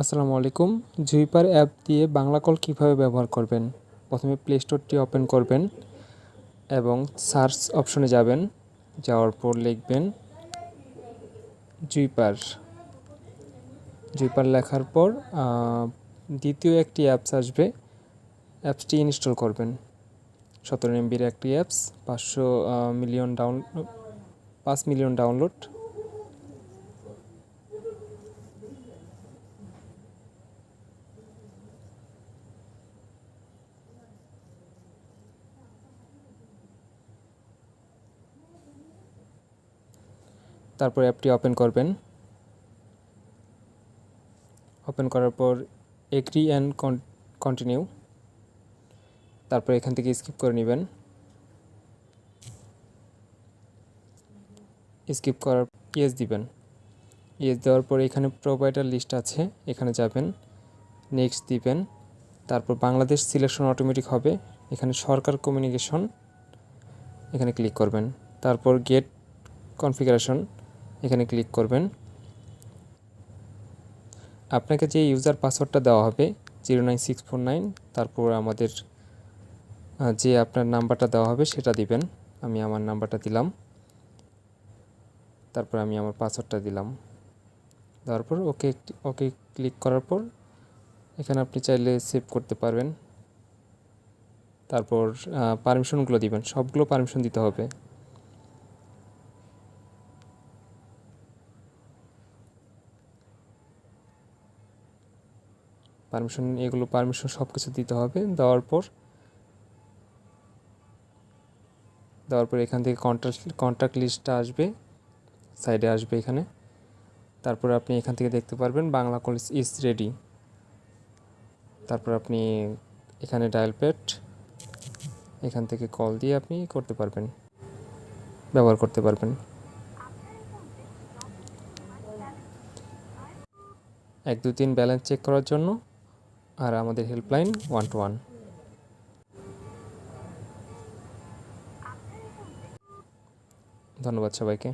আসসালামু আলাইকুম। জুইপার অ্যাপ দিয়ে বাংলা কল কীভাবে ব্যবহার করবেন? প্রথমে প্লে স্টোরটি ওপেন করবেন এবং সার্চ অপশনে যাবেন। যাওয়ার পর লিখবেন জুইপার। জুইপার লেখার পর দ্বিতীয় একটি অ্যাপস আসবে। অ্যাপসটি ইনস্টল করবেন। সতেরো এমবির একটি অ্যাপস পাঁচশো মিলিয়ন ডাউন পাঁচ মিলিয়ন ডাউনলোড তারপর অ্যাপটি ওপেন করবেন। ওপেন করার পর এগ্রি অ্যান্ড কন্টিনিউ। তারপর এখান থেকে স্কিপ করে নেবেন। স্কিপ করার ইয়েস দিবেন। ইয়েস দেওয়ার পর এখানে প্রোভাইডার লিস্ট আছে, এখানে যাবেন। নেক্সট দিবেন। তারপর বাংলাদেশ সিলেকশন অটোমেটিক হবে। এখানে সরকার কমিউনিকেশন, এখানে ক্লিক করবেন। তারপর গেট কনফিগারেশন এখানে ক্লিক করবেন। আপনাকে যে ইউজার পাসওয়ার্ডটা দেওয়া হবে zero nine six four nine তারপর আমাদের যে আপনার নাম্বারটা দেওয়া হবে সেটা দিবেন। আমি আমার নাম্বারটা দিলাম। তারপর আমি আমার পাসওয়ার্ডটা দিলাম। দেওয়ার পর ওকে ওকে ক্লিক করার পর এখানে আপনি চাইলে সেভ করতে পারবেন। তারপর পারমিশনগুলো দিবেন। সবগুলো পারমিশন দিতে হবে। পারমিশন এগুলো পারমিশন সব কিছু দিতে হবে। দেওয়ার পর দেওয়ার পর এখান থেকে কন্ট্রাক্ট কন্ট্রাক্ট লিস্টটা আসবে সাইডে আসবে এখানে। তারপর আপনি এখান থেকে দেখতে পারবেন বাংলা কলেজ ইজ রেডি তারপর আপনি এখানে ডায়াল প্যাড এখান থেকে কল দিয়ে আপনি করতে পারবেন, ব্যবহার করতে পারবেন। এক, দু, তিন ব্যালেন্স চেক করার জন্য আর আমাদের হেল্পলাইন ওয়ান টু ওয়ান ধন্যবাদ সবাইকে।